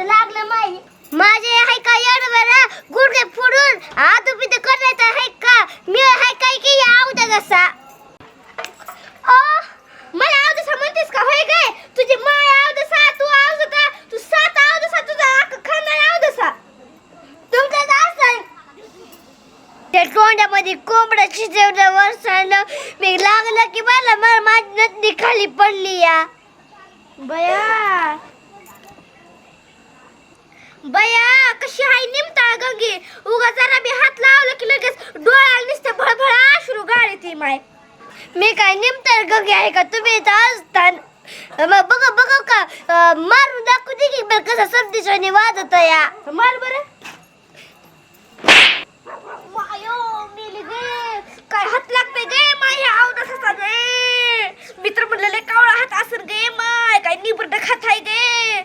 लागलं माई. माझे आहे का एवढं गुडघे फोडून बिदू करायचं आहे मी हाय काय की आवदा जसा ओ मला आवदसा म्हणतेस का होय काय तुझी माय आवदसा तू आवदसा तू सात आवदसा तुझा अख्खं खानदान आवदसा तुमचं असं त्या तोंडामध्ये कोंबडा शिजवलं वरसालं मी लागलं की मला मला माझी नंदी खाली पडली या बया बया कशी हाय निमताळ गंगे उगा जरा बी हात लावलं की लगेच डोळ्याला नुसतं भळभळ अश्रू गाळी ती माय. मी काय निमताळ गंगे आहे का? तुम्ही तर असतान. मग बघा बघ का अं, मारून दाखवू दे की बरं कसं सर्दीच्याने वाजत या. मार बरं. मायो मेली गे. काय हात लागते गे माय आवडत असा गे. मित्र म्हणलेले कावळा हात असेल गे माय. काय निबरड खात आहे गे.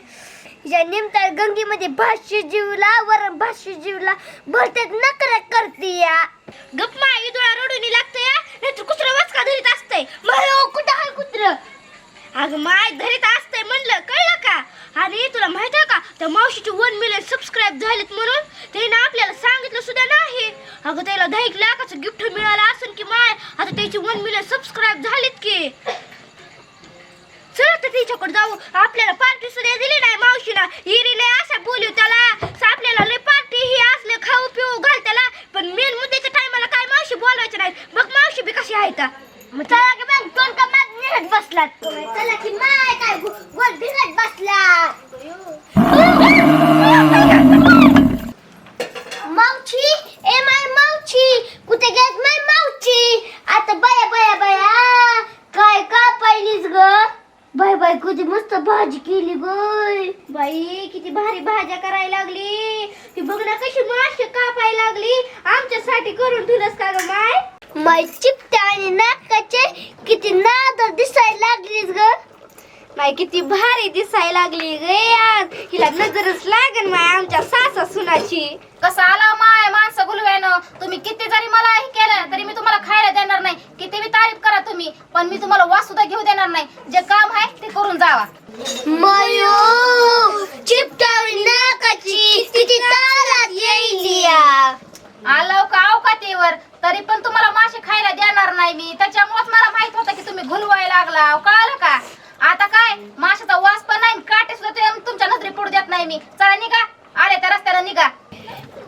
या निमताळ गंगेमध्ये भाष्य जीवला वरण भाष्य जीवला भरत्यात नकर करते या. गप माय तुला रडून लागतं या नाही तर कुत्र वाचका धरीत असतंय. मायो हो, कुठं आहे कुत्र? अगं माय धरीत असतंय म्हणलं कळलं का? आणि तुला माहीत आहे का त्या मावशीचे वन मिलियन सबस्क्राईब झालेत म्हणून त्याने आपल्याला सांगितलं सुद्धा नाही. अगं त्याला दहा एक लाखाचं गिफ्ट मिळालं असेल की माय आता त्याची वन मिलियन सबस्क्राईब झालीत की. चला तर तिच्याकडे जाऊ. आपल्याला पार्टी सुद्धा दिली नाही मावशीला हिरी असं बोलू त्याला. आपल्याला लय पार्टी ही असले खाऊ पिऊ घाल त्याला पण मेन मुद्द्याच्या टायमाला काय मावशी बोलवायचे नाही बघ मावशी बी कशी आहे का मग चला की मग दोन का माग निघत बसलात. चला की माय काय गोल बसला मावशी ए माय मावशी कुठे गेत माय मावशी? आता बाय बया काय का पाहिलीस ग बाय बाय किती मस्त भाजी केली ग. बाई किती भारी भाज्या करायला लागली. ती बघ ना कशी माशी कापायला लागली. आमच्यासाठी करून ठेवलंस का ग माय? माय चिपट्या आणि नाकाचे किती नादर दिसायला लागलीस ग. माय किती भारी दिसायला लागली ग यार. हिला नजरच लागन माय आमच्या सासा सुनाची. कसं आला माय माणसं गुलव्यानं तुम्ही किती जरी मला हे केलं तरी मी तुम्हाला खायला देणार नाही किती बी तारीफ करा तुम्ही. पण मी तुम्हाला वास सुद्धा घेऊ देणार नाही. जे काम आहे ते करून जावा. मयो चिपटावी नाकाची तिची तारात येईल आलो का तरी पण तुम्हाला मासे खायला देणार नाही मी. त्याच्यामुळेच मला माहीत होतं की तुम्ही घुलवायला लागला कळलं का? आता काय? माशाचा वास पण नाही काटे सुद्धा ते तुमच्या नजरे पडू देत नाही मी. चला निघा. आले त्या रस्त्याला निघा.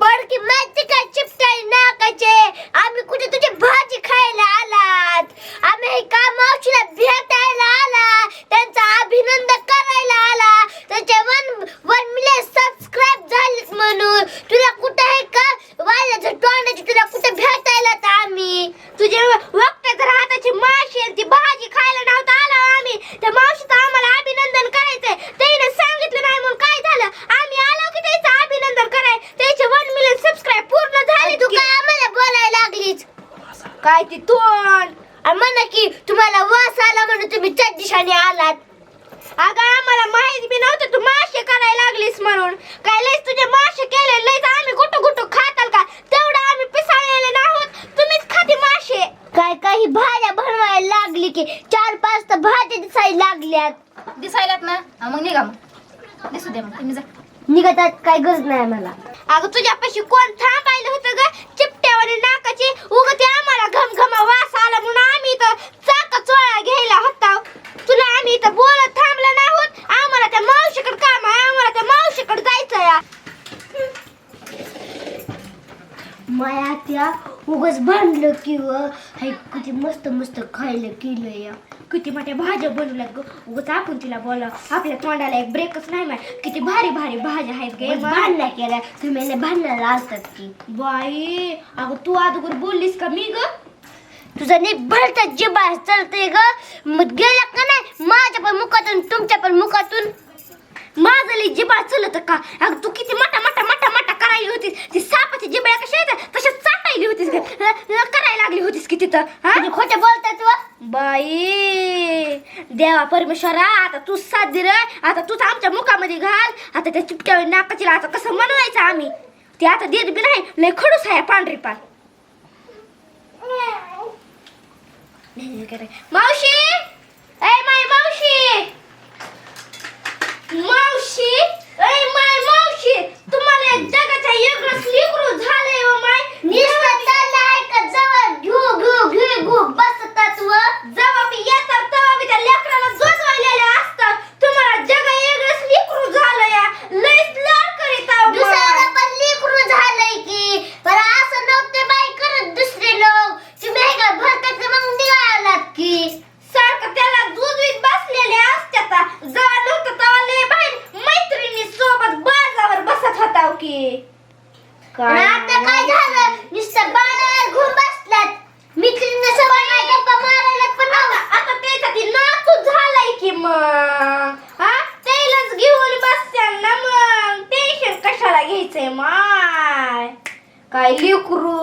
बडकी माहिती काय चिपटाई नाकाचे आम्ही कुठे तुझी भाजी खायला आलात? आम्ही हे का मावशीला भेटायला आला त्यांचा अभिनंदन करायला आला त्याचे वन वन मिलियन सबस्क्राईब झालेत म्हणून तुला कुठे आहे का वाल्याचं तोंडाची तुला कुठे भेटायला तर आम्ही तुझे वक्ताच्या हाताची माशी आणि ती भाजी खायला नव्हतं आलो आम्ही त्या मावशीचं आम्हाला अभिनंदन करायचंय त्याने सांगितलं नाही म्हणून काय झालं आम्ही आलो की त्याचं अभिनंदन कराय त्याचे वन मिलियन सबस्क्राईब पूर्ण झाले तू काय आम्हाला बोलायला लागलीच काय ती तोंड आणि म्हणा की तुम्हाला वास आला म्हणून तुम्ही त्या दिशाने आलात अगं आम्हाला माहीत बी नव्हतं तू मासे करायला लागलीस म्हणून काय लयच तुझे मासे केले लयच आम्ही कुठं कुठं खाताल का तेवढं आम्ही पिसाळलेले नाहोत तुम्हीच खाती मासे काय काही भाज्या बनवायला लागली की चार पाच तर भाज्या दिसायला लागल्यात दिसायलात ना हा, मग निघा मग दिसू दे मग तुम्ही जा. निघतात काय गरज नाही मला अगं तुझ्यापाशी कोण थांबायला होतं ग? चिपट्यावर नाकाची उग ते आम्हाला घमघमा वास आला म्हणून आम्ही इथं चाका चोळा घ्यायला होता. तुला आम्ही इथं बोलत थांबला नाही होत आम्हाला त्या मावशीकडे काम आहे. आम्हाला त्या मावशीकडे जायचं या माया त्या उगच भांडलं की व हाय किती मस्त मस्त खायला केलं या. किती मोठ्या भाज्या बनवल्यात ग. उगच आपण तिला बोला आपल्या तोंडाला एक ब्रेकच नाही माय किती भारी भारी भाज्या आहेत गे. भांडल्या केल्या. तुम्ही भांडणाला असतात की. बाई अगं तू अगोदर बोललीस का मी ग? तुझा नीट भरतात जिबा चालतंय ग. मग गेला का नाही? माझ्या पण मुखातून तुमच्या पण मुखातून. माझं लई जिबा चलत का? अगं तू किती मोठा मोठा मोठा मोठा करायली होती ती राहिली होतीस का? करायला लागली होतीस की तिथं? हा? म्हणजे खोटं बोलतात बाई देवा परमेश्वरा आता तू साथ दे रे. आता तूच आमच्या मुखामध्ये घाल. आता त्या चिपट्या नाकाची आता कसं म्हणवायचं आम्ही? ते आता देत बी नाही. लय खडूस आहे पांढरी पान. मावशी! ए माय मावशी! मावशी! मावशी तुम्हाला या जगाच्या वेगळंच लेकरू झालंय हो माय. नुसतं चाललंय का जवळ घेऊ घेऊ घेऊ घेऊ बसतात व जेव्हा मी येतात तेव्हा मी त्या लेकराला जोजवायलेलं असतं तुम्हाला जग वेगळंच लेकरू झालं या लयच लाड करीत आहो मग. दुसऱ्याला पण लेकरू झालंय की पण असं नव्हते बाई करत दुसरे लोक तुम्ही हे का भरतात मग निघालात की सारखं त्याला दूधवीत बसलेले असतात जेव्हा नव्हतं तेव्हा लय बाहेर मैत्रिणी सोबत बाजावर बसत होता की पण आता काय झालं नुसतं बाळाला घेऊन बसल्यात मित्रांना सगळं काय गप्पा मारायला पण आता आता त्याचा ती नातू झालाय की मग हा त्यालाच घेऊन बसत्या ना मग टेन्शन कशाला घ्यायचंय माय. काय लेकरू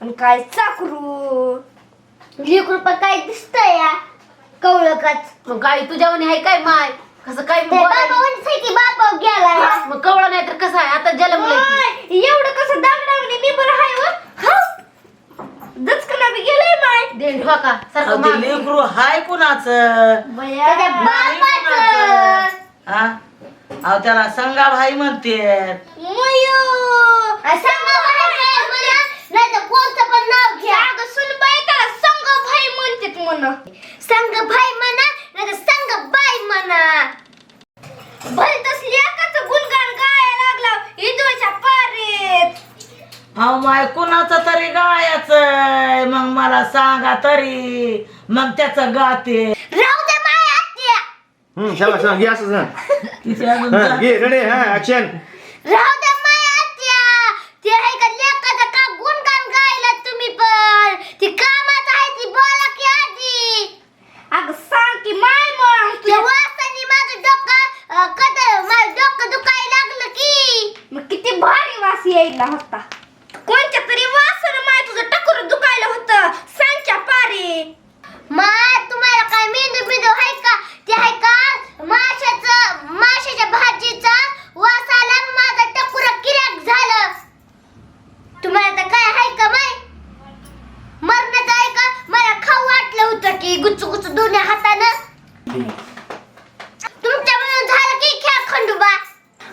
आणि काय चाकरू. लेकरू पण काय दिसतंय या. कवळकच. मग काय तुझ्यावानी आहे काय माय? कसं काय ते बाबा म्हणते की बाबा गेला. मग कवळा नाही तर कसं आहे? आता की. माय, एवढं कसं दागडावणे मी बरं हाय व खाऊ दचकना बी गेलंय माय. देण ठोका अहो, सारखं ते माग. लेकरू हाय कुणाचं? त्याच्या बापाचं. हा? अहो त्याला संगा भाई म्हणते मयो सांगा बाहेर म्हणा नाही तर कोणतं पण नाव घ्या. अगं सुनबाई त्याला संग भाई म्हणतात म्हण. संग भाई म्हणा नाही तर संग बाई म्हणा भलतच लेकाचं गुणगान गाया लागला इदोच्या पारेत. अहो माय कुणाचं तरी गायचं मग मला सांगा तरी. मग त्याचं गाते. राहू दे माय आत्या. हम्म घे असंच हा. तिथे अजून हा, जा- घे रेडी हा ऍक्शन राहू दे माय आत्या. ते आहे का लेकाचं का गुणगान गायला तुम्ही पण? ती कामात आहे ती बोला की आधी. अगं सांग की माय मग त्या तुझ्या वासानी माझं डोकं अं, कद माझं डोकं दुखायला लागलं की. मग किती भारी वास यायला होता कोणत्या तरी वासन माय तुझं टकुर दुखायला होतं सांगच्या पारे माय तुम्हाला काय मेंदू बिंदू आहे का ते आहे का माशाचं माशाच्या भाजीचा वास आला आणि माझं टकुर किराक झालं तुम्हाला तर काय आहे का माय मरणाचं आहे का मला खाऊ वाटलं होतं की गुच्चू गुच्चू दोन्ही हातानं तुमच्या म्हणून झालं की खेळ खंडोबा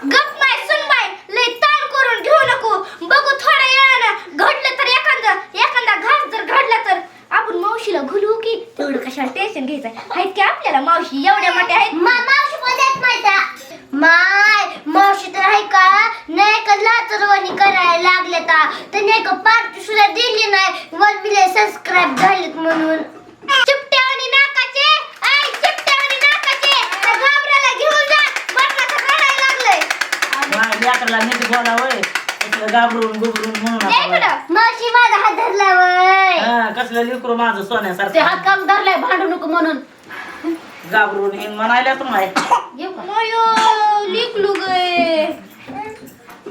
गप माय सुनबाई लय ताण करून घेऊ नको बघू थोड्या वेळानं घडलं तर एखादं एखादा घास जर घडला तर आपण मावशीला घुलू की तेवढं कशाला टेन्शन घ्यायचं आहेत की आपल्याला मावशी एवढ्या मोठ्या आहेत मा मावशी पण देत माहिती माय मावशी तर आहे का नाही का लाचरवाणी करायला लागले का तर नाही का पार्टी सुद्धा दिली नाही. वन मिलियन सबस्क्राईब झालेत म्हणून. चिपट्या आणि नाकाचे. ऐ चिपट्या आणि नाकाचे. त्या घाबराला घेऊन जा. मरणाचं रडायला लागलंय. माय लेकराला नीट बोला वय कसलं घाबरून गुबरून म्हणून दे नका वय. इकडं. मावशी माझा हात धरला वय हा, कसलं लेकरू माझं ते सोन्यासारखं हात काम धरलाय? भांडू नको म्हणून. घाबरून येईन म्हणायला तुम्हाला? मयो लिकलू गे.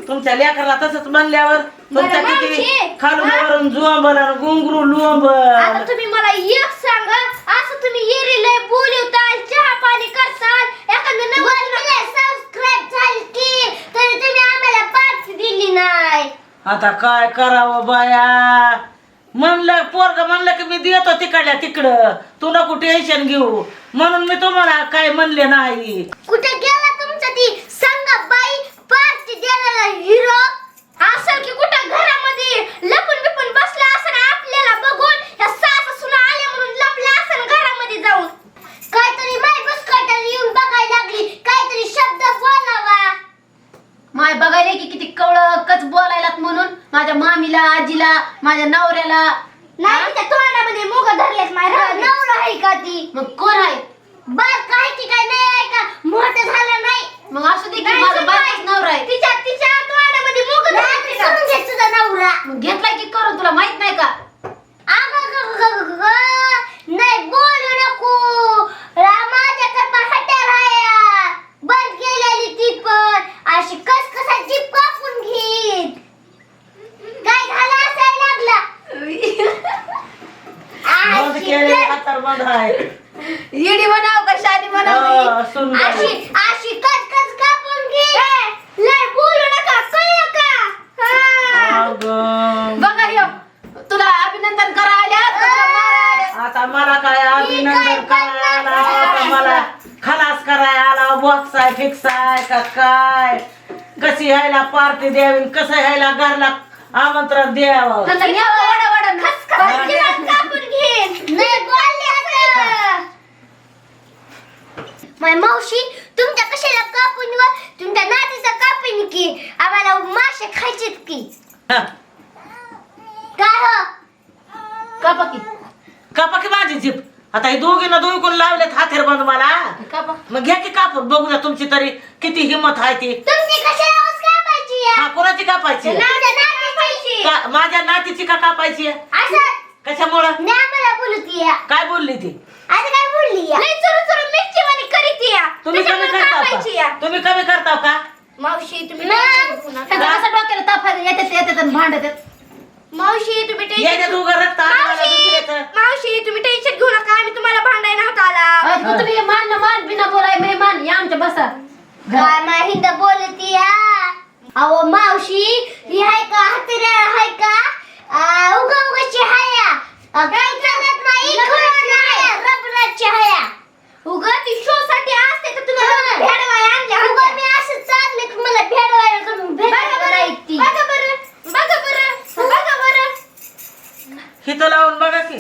तुमच्या लेकराला तसंच म्हणल्यावर तुमच्या बरं, किती मावशी. खालून वरून आणि गुंगरू आता लुआंबल तुम्ही मला एक सांगा असं तुम्ही येरीले बोलवताल चहा पाणी करताल एखादं वन नवं मिलियन सबस्क्राईब झाली की तरी तुम्ही आम्हाला पार्टी दिली नाही. आता काय करावं बाया? म्हणलं पोरग म्हणलं की मी देतो तिकडल्या तिकडं. तू नको टेन्शन घेऊ. म्हणून मी तुम्हाला काय म्हणले नाही. कुठे तुमचा ती संग बाई पार्टी देणारा हिरो असेल की कुठं घरामध्ये लपून बिपून बसला असं आपल्याला बघून ह्या सास सुना आल्या म्हणून लपला असेल घरामध्ये जाऊन. काहीतरी माय बसकाटाला येऊन बघायला लागली. काहीतरी शब्द बोलावा. माय बघायला की किती कवळकच बोलायलात म्हणून माझ्या मामीला आजीला माझ्या नवऱ्याला. नाही त्या तोंडामध्ये मुग धरलेत माय. नवरा आहे का ती? मग कोण आहे? बार काय की काय नाही आहे का? मोठं झालं नाही. मग असू दे की माझा. बायकोच नवरा आहे. तिच्या तिच्या तोंडामध्ये मुग नाही, धरलेत सोडून घे तुझा नवरा मग घेतलाय की करून तुला माहीत नाही का अगं, ग, ग, ग, ग. नाही बोलू नको रा- माझ्याकडे पण हट्यार आहे बंद केलेली ती पण अशी कस कसा जीप कापून घेईन काय झालं असायला बंद केले हातार बंद आहे येडी म्हणाव का शादी म्हणाव अं, सुन बाई. अशी अशी कच कच कापून घे लय बोलू नका कळलं का हा. अगं. बघा ह्यो तुला अभिनंदन करा आल्या का तुला मारा आल्या? आता मला काय अभिनंदन करायला आला का मला. खलास करायला आला बॉक्स आहे फिक्स आहे का काय? कशी यायला पार्टी द्यावी कसं यायला घरला आमंत्रण द्यावं? नंतर न्यावं वडा वडा न. खसखस जीवात कापून घे नाही बोलले असं. माय मावशी तुमच्या कशाला कापून व तुमच्या नातीचा कापून की? आम्हाला मासे खायचेत की? हा. काय हो? कापा की. कापा की माझी जीप आता ही दोघींना दोघी कोण लावलेत हातेर बंद मला? कापा मग घ्या की कापून बघू द्या तुमची तरी किती हिंमत आहे ती. तुमची? हा कोणाची कापायची आहे? माझ्या नातीची. का- माझ्या नातीची का कापायची? असं? कशामुळं? नाही मला बोलती या काय बोलली ती? आता काय बोलली या लय चुरू चुरू मिरची वाणी करीत या तुम्ही कमी त्याच्यामुळे करता कापायची या का तुम्ही कमी करता का? मावशी तुम्ही मग? tension घेऊ नका. त्याचा कसं डोक्याला ताप आहे, येतात येतात आणि भांडत आहेत. मावशी तुम्ही याच्या दोघं रक्त आणायला मावशी! मावशी तुम्ही टेन्शन घेऊ नका आम्ही तुम्हाला भांडायला नव्हता आला तू तुम्ही मान न मान बिना बोलाय मेहमान या आमच्या बसा. काय माहीत बोलती या अहो मावशी ही हाय का? हत्यार हाय का? आ, उगा उगाची हाया आ, काही चालत नाही रबराची हाया उगा ती शो साठी असते तर तुम्हाला? भेडवाय आणल्या उगा होत्या. मी असं चालले की मला भेडवायला करून बघा भेटायला बरं नाही ती बघा बरं बघा बरं बघा बरं हिथं लावून बघा की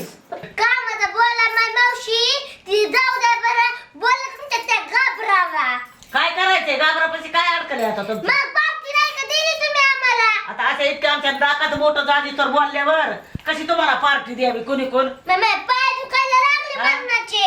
का माझा बोला माय मावशी ती जाऊ द्या बरं बोला तुमच्या त्या घाबरावा काय करायचंय गाबरापाशी काय अडकले आता तुमचं मग बाकी नाही का दिली तुम्ही आम्हाला आता अशा इतक्या आमच्या नाकात तर बोलल्यावर कशी तुम्हाला पार्टी द्यावी? कोणी कोण? नाही माझे पाय दुखायला लागले हा? मरणाचे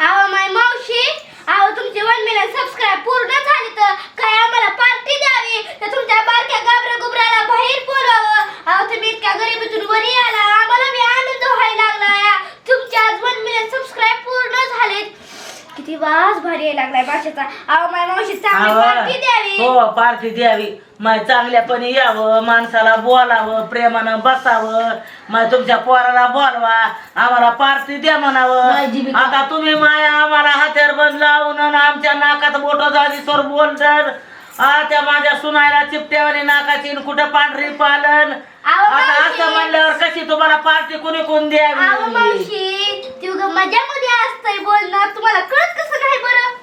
अहो माय मावशी अहो तुमचे वन मिलियन सबस्क्राईब पूर्ण झाले तर काय आम्हाला पार्टी द्यावी तर तुमच्या बारक्या गाबऱ्या गुबऱ्याला बाहेर बोलावं अहो तुम्ही इतक्या गरिबीतून वरी आला आम्हाला बी आनंद व्हायला लागला या तुमचे आज वन मिलियन सबस्क्राईब पूर्ण झालेत किती वाज भारी यायला लागलाय भाषेचा अहो माय मावशी चांगली आवा. पार्टी द्यावी. हो पार्टी द्यावी. माय चांगल्यापणी यावं माणसाला बोलावं प्रेमानं बसावं. माय तुमच्या पोराला बोलवा. आम्हाला पार्टी द्या म्हणावं. आता तुम्ही माया आम्हाला हात्यार बंद लावून आणि आमच्या नाकात मोठं झाली सर बोलतात. आ त्या माझ्या सुनायला चिपट्यावानी नाकाची कुठं पांढरी पालन. आहो, आता मावशी. असं म्हणल्यावर कशी तुम्हाला पार्टी कोणी कोण अहो द्यावी मावशी. ती उगा मजामध्ये असतंय बोलणार. तुम्हाला कळत कसं नाही बरं?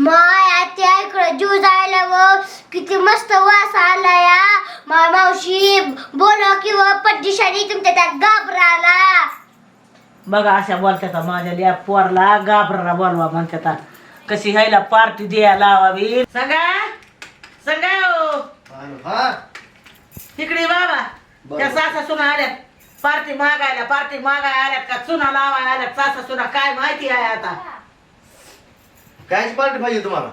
माय आत्या इकडं जीव जायला व किती मस्त वास आला या माय मावशी बोला किंवा पट्टीशाली तुमच्या त्या घाबराला बघा अशा बोलतात माझ्या लिया पोरला गाबराला बोलवा म्हणतात कशी ह्याला पार्टी द्यायला लावावी? सांगा सांगा हो. हा. तिकडे बाबा. त्या सासा सुना आल्यात. पार्टी मागायला पार्टी मागाय आल्यात का? चुना लावाय आल्यात. सासा सुना काय माहिती आहे आता? कायची पार्टी पाहिजे तुम्हाला?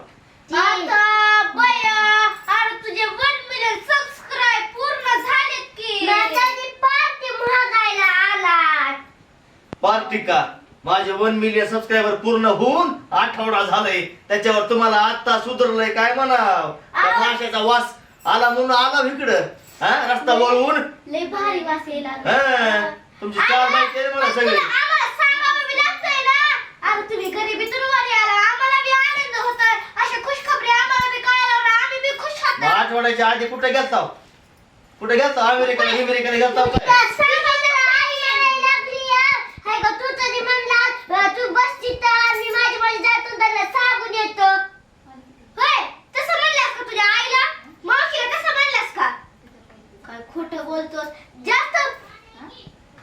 आता बया अरे तुझे वन मिलियन सबस्क्राईब पूर्ण की. पार्टी आला पार्टी का? माझे वन मिलियन सबस्क्रायबर पूर्ण होऊन आठवडा झालाय. त्याच्यावर तुम्हाला आता सुधारलंय काय म्हणाव? त्या माशाचा वास आला म्हणून आला इकडं. हा रस्ता वळवून. लय भारी वास यायला लागला. हा तुमची चार माहिती केली मला सगळी. तुला आम्हाला सांगावं बी लागतंय ना. अरे तुम्ही गरिबीतून वर आला. आम्हाला बी आनंद होतोय. अशा खुशखबरी आम्हाला बी कळालं ना आम्ही बी खुश मग होतो आठवड्याच्या आधी कुठे गेलताव? कुठे गेलताव? अमेरिकेला अमेरिकेला गेलताव काय? तू तरी म्हणला तू बस तिथं मी माझी माझी जातो त्यांना सांगून येतो. होय तसं म्हणलास का तुझ्या आईला? मावशीला तसं म्हणलास का? काय खोटं बोलतोस? जास्त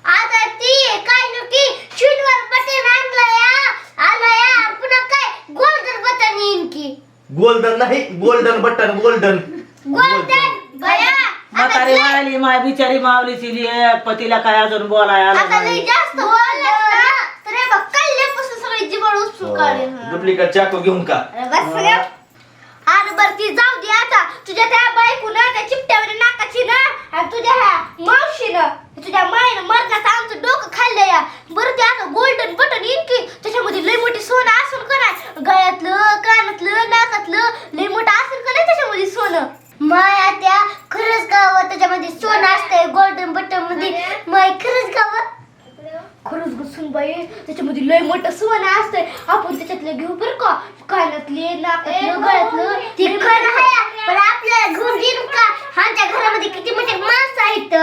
आता ती काय नक्की शिनवर बटन आणलं या आलं या पुन्हा काय? गोल्डन बटन येईन की. गोल्डन नाही गोल्डन बटन गोल्डन. गोल्डन बया म्हातारी म्हणाली माय बिचारी मावलीची लेक पतीला काय अजून बोलाय आलं आता लई नाही जास्त बोललास ना. तर हे बघ कल्ल्यापासून सगळी जिबड उपसून काढेल डुप्लिकेट चाकू घेऊन का? अरे बस अरे बर ती जाऊ दे आता. तुझ्या त्या बायकून त्या चिपट्यावर नाकाची ना आणि तुझ्या ह्या मावशीनं तुझ्या मायनं मरणाचं आमचं डोकं खाल्लं या. बरं ते आता गोल्डन बटन येईन की त्याच्यामध्ये लई मोठी सोनं असून का नाही? गळ्यातलं कानातलं नाकातलं लई मोठं असेल का नाही त्याच्यामध्ये सोनं? माय त्या खरंच गाव त्याच्यामध्ये सोनं असतंय गोल्डन बटनमध्ये. माय? खरंच गाव खरंच घुसून बाई त्याच्यामध्ये लय मोठं सोनं असतंय. आपण त्याच्यातलं घेऊ बरं का? कानातले नाकातलं गळ्यातलं ते खरं आहे. पण आपल्याला घेऊन देईन का? आमच्या घरामध्ये किती मोठे माणसं आहेत.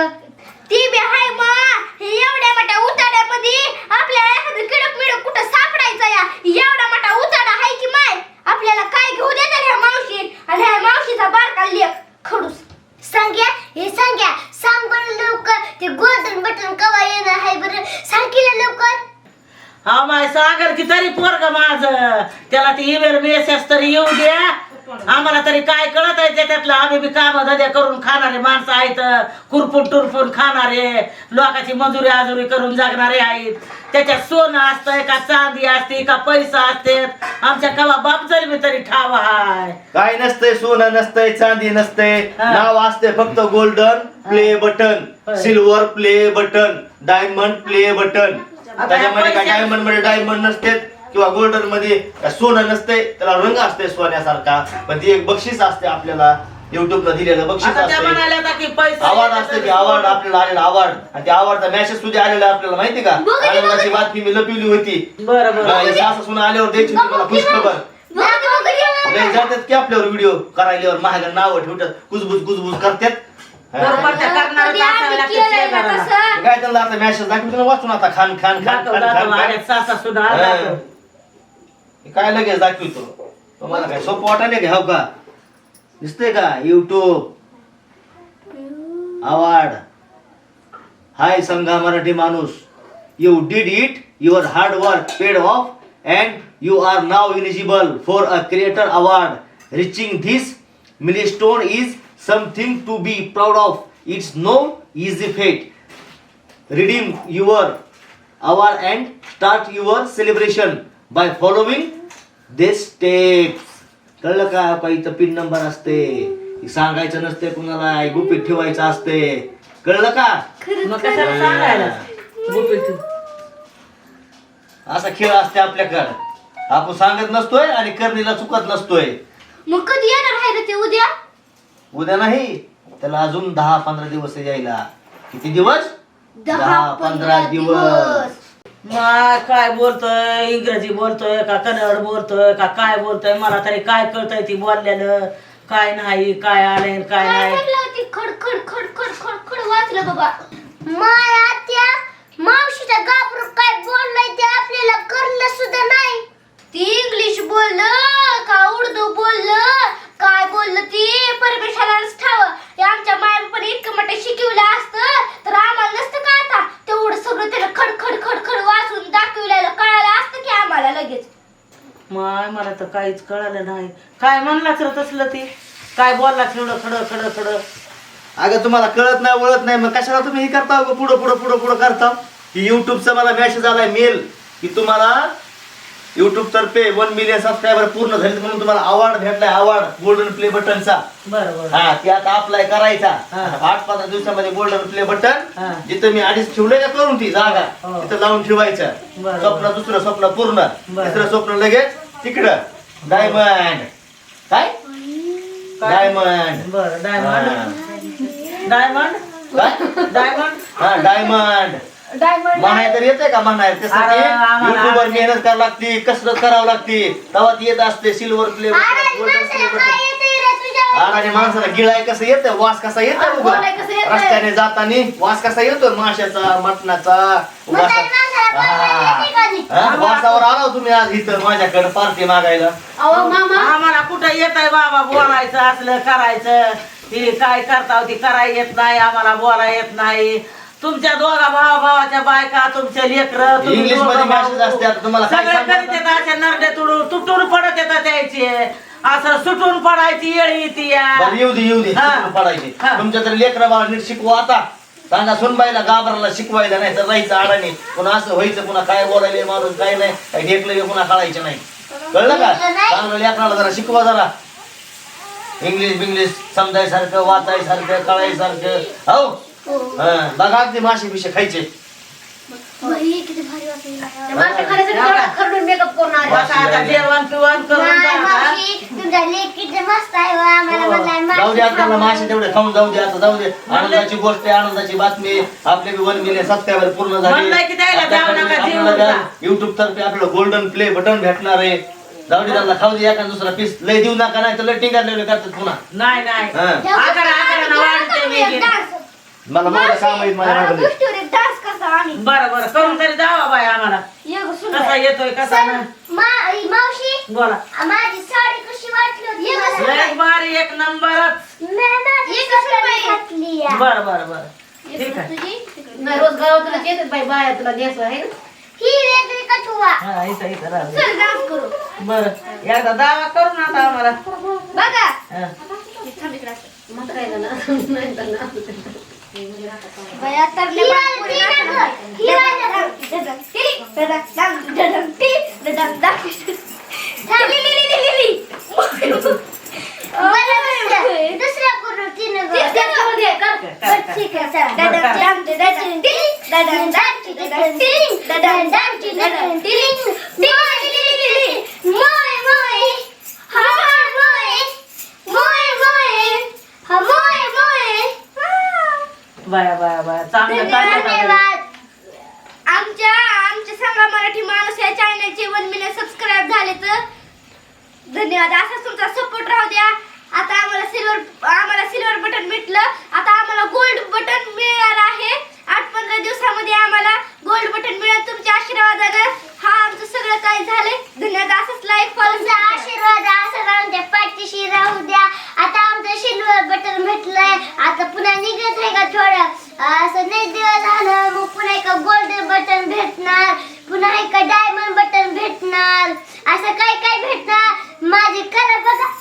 ती बी हाय मा. हे एवढ्या मोठ्या उताड्यामध्ये आपल्याला एखादं किडक मिडक कुठं सापडायचं या? एवढा मोठा उताडा हाय की माय? आपल्याला काय घेऊ देणार ह्या मावशी? आणि ह्या मावशीचा बारका लेख खडूस. सांग्या हे सांग्या सांग बरं लवकर. ते गोल्डन बटन कवा येणार आहे बरं? सांग की रे लवकर? हा माय सागर की तरी पोरग माझ. त्याला ती ईमेल मेसेज तरी येऊ द्या. आम्हाला तरी काय कळत आहे त्याच्यातलं आम्ही बी काम धंदे करून खाणारे माणसं आहेत. कुरपून टुरपून खाणारे. लोकांची मजुरी आजुरी करून जगणारे आहेत. त्याच्यात सोनं असतंय का चांदी असते का पैसा असते? आमच्या कवा बाप जरी मी तरी ठाव हाय. काय नसतंय सोनं नसतंय चांदी नसतंय. हा. नाव असते फक्त गोल्डन प्ले बटन. होय. Silver play button. Diamond play button. आता त्याच्यामध्ये काय डायमंडमध्ये डायमंड नसते किंवा गोल्डनमध्ये सोनं नसते त्याला रंग असते सोन्यासारखा. पण ती एक बक्षीस असते आपल्याला. युट्यूबला दिलेलं बक्षीस आता त्या असते. म्हणाल्या की पैसा अवॉर्ड असते की अवॉर्ड आपल्याला आलेला अवॉर्ड आणि त्या अवॉर्डचा मेसेज सुद्धा आलेला आपल्याला माहिती का? आनंदाची बातमी मी लपवली होती. बरं बरं. सासू सुना आल्यावर द्यायची होती मला खुशखबर लय जातात की आपल्यावर व्हिडिओ करायल्यावर महाग नाव ठेवतात. कुजबुज कुजबुज करतात. बरोबर त्या करणारच लागतं शेजाऱ्याला. काय त्यांना आता मॅसेज दाखवतो ना वाचून आता खान खान खान दाखव खान दाखव खान सासा सुद्धा हा. दाखव. हे काय लगेच दाखवितो? तुम्हाला काय सोपं वाटायला घ्याव का? दिसतंय का? युट्यूब अवार्ड हाय संघा मराठी माणूस. You did it your hard work paid off and you are now eligible for a creator award reaching this milestone is something to be proud of it's no easy feat redeem your hour and start your celebration by following these steps. कळलं का? काही इथं pin number असते. हे सांगायचं नसते कुणाला गुपित ठेवायचं असते. कळलं का? मग कशाला सांगायला? गुपित असा खेळ असते आपल्याकडं. आपण सांगत नसतोय आणि करणीला चुकत नसतोय. मग कधी येणार आहे रे ते उद्या? उद्या नाही. त्याला अजून दहा पंधरा दिवस यायला. किती दिवस? दहा पंधरा दिवस. मग काय बोलतोय? इंग्रजी बोलतोय का कन्नड बोलतोय का काय बोलतोय? मला तरी काय कळतंय ती बोललेलं काय नाही काय आलंय आणि काय काय नाही. म्हणलं होती खड खड खड खड खड खड वाचलं बाबा. माय आत्या मावशीचा गाबरू काय बोललाय ते आपल्याला कळलं सुद्धा नाही ती इंग्लिश बोललं का उर्दू बोललं काय बोललं ती परमेश्वरालाच ठाव हे आमच्या मायबापाने इतकं मोठं शिकवलं असतं तर आम्हाला नसतं का आता तेवढं सगळं त्याला खड खड खड खड वाचून दाखवलेलं कळालं असतं की आम्हाला लगेच माय मला तर काहीच कळालं नाही. काय म्हणलाच रे तसलं ते? काय बोलला एवढं खडं खडं खडं? अगं तुम्हाला कळत नाही वळत नाही मग कशाला तुम्ही हे करता अगं? पुढं पुढं पुढं पुढं करता? की युट्यूबचा मला मेसेज आलाय मेल की तुम्हाला युट्यूब तर्फे वन मिलियन सबस्क्रायबर पूर्ण झाले म्हणून तुम्हाला अवॉर्ड भेटलाय अवॉर्ड गोल्डन प्ले बटनचा बरं बरं. हा ते आता अप्लाय करायचा. हा. आठ पंधरा दिवसामध्ये गोल्डन प्ले बटन हा. जिथं मी आधीच ठेवलंय का करून ती जागा? हो. तिथं लावून ठेवायचं. स्वप्न दुसरं स्वप्न पूर्ण. बरं. तिसरं स्वप्न लगेच तिकडं. डायमंड काय? डायमंड बरं डायमंड डायमंड काय? डायमंड हा डायमंड डायमंड म्हणाय तर येते का म्हणाय अरे, की आम्हाला युट्यूबवर आवडते. मेहनत करावी लागते कसरत करावं लागते. तेव्हा ती येत असते सिल्वर प्ले अरे गोल्डन माणसाला प्ले काय येतंय रे तुझ्या आणि माणसाला गिळाय कसं येतं वास कसा येतो आणि बोलाय कसं येतंय? रस्त्याने जाताना वास कसा येतो माशाचा मटणाचा? वास- म्हातारी माणसाला बोलायला येते का नाही? हा, वासावर आला हो तुम्ही आज इथं माझ्याकडे पार्टी मागायला. अहो मामा. आम्हाला कुठं येत आहे बाबा बोलायचं असलं करायचं? ती काय करता ती करायला येत नाही आम्हाला बोलायला येत नाही. तुमच्या दोघा भावा भावाच्या बायका तुमच्या लेकर इंग्लिशमध्ये message असते आता तुम्हाला काय सगळे सांगू करीत येतात अशा नरडे तुडून तुटून पडत येतात त्याचे. असं सुटून पडायची येळी येते या. बरं येऊ दे येऊ दे हा. पडायचे. हा. तुमच्या तर लेकरा बाळा नीट शिकवा आता. सांगा सुनबाईला गाबराला शिकवायला नाही तर राहायचं अडाणी पुन्हा असं व्हायचं पुन्हा काय बोलायला माणूस काय नाही. काही ढेकलं पुन्हा कळायचं नाही. कळलं का? चांगलं लेकराला जरा शिकवा जरा. इंग्लिश बिंग्लिश समजायसारखं वाचायसारखं कळायसारखं. हो. हा, बघा अगदी मासे बिशे खायचे. बाई, किती भारी वाटलं मासे खाण्यासाठी तेवढा खरडून मेकअप करून आले बसा आता जेवण पिवण करून नाही, जा. मावशी, तुमच्या तुमच्या लेकीचं मस्त आहे हो, म्हणलाय हो. जाऊ दे आता मासे मासे तेवढे खाऊन जाऊ दे आता जाऊ दे. आनंदाची गोष्ट आहे आनंदाची बातमी आपले बी वन मिलियन सबस्क्रायबर पूर्ण म्हणलंय की द्यायला जाऊ नका, देऊ नका. युट्यूब तर्फे आपलं गोल्डन प्ले बटन भेटणार आहे. जाऊ दे त्यांना खाऊ दे एका दुसरा पीस लय देऊ नका नाही तर लय टिंगार लेवले करतात पुन्हा. नाही नाही. हा. वाढते. मला मोठं काम आहे माझ्या एक डान्स करता आम्ही. बरं बरं. करून तरी जावा बाय आम्हाला. एक सुन कसा येतोय कसा नाही? मा- मावशी? बोला. माझी साडी कशी वाटली होती? मला? लय भारी एक नंबरच. मी माझी एक कसं साडी? घातली. बरं बरं बरं. ठीक आहे. नाही रोज येतात बाई बाया तुला द्यायचं आहे ना? ही वेगळी कठुआ. हा इथं इथं राहू दे. चल डान्स करू. बरं. एकदा दावा करू ना आता आम्हाला. बघा. हा. थांब इकडे. असं. मग काय झालं? नाही झालं. बया तर बाया बाया बाया चांगलं काय धन्यवाद. आमच्या आमच्या सांगा मराठी माणूस या चॅनलचे वन मिलियन सबस्क्राईब झाले तर धन्यवाद. असाच तुमचा सपोर्ट राहू द्या. आता आम्हाला सिल्वर आम्हाला सिल्वर बटन भेटलं. आता आम्हाला गोल्ड बटन मिळणार आहे. आठ पंधरा दिवसामध्ये आम्हाला गोल्ड बटन मिळेल. तुमच्या आशीर्वादानं हा आमचं सगळं काही झालंय. धन्यवाद असंच लाईक फॉलो आशीर्वाद असं राहून द्या पाठीशी राहू द्या. आता आमचं सिल्वर बटन भेटलंय. आता पुन्हा निघत आहे का थोडं? असं नाही दिवस झालं मग पुन्हा एक गोल्डन बटन भेटणार. पुन्हा एक डायमंड बटन भेटणार. असं काय काय भेटणार? माझी करा बघा.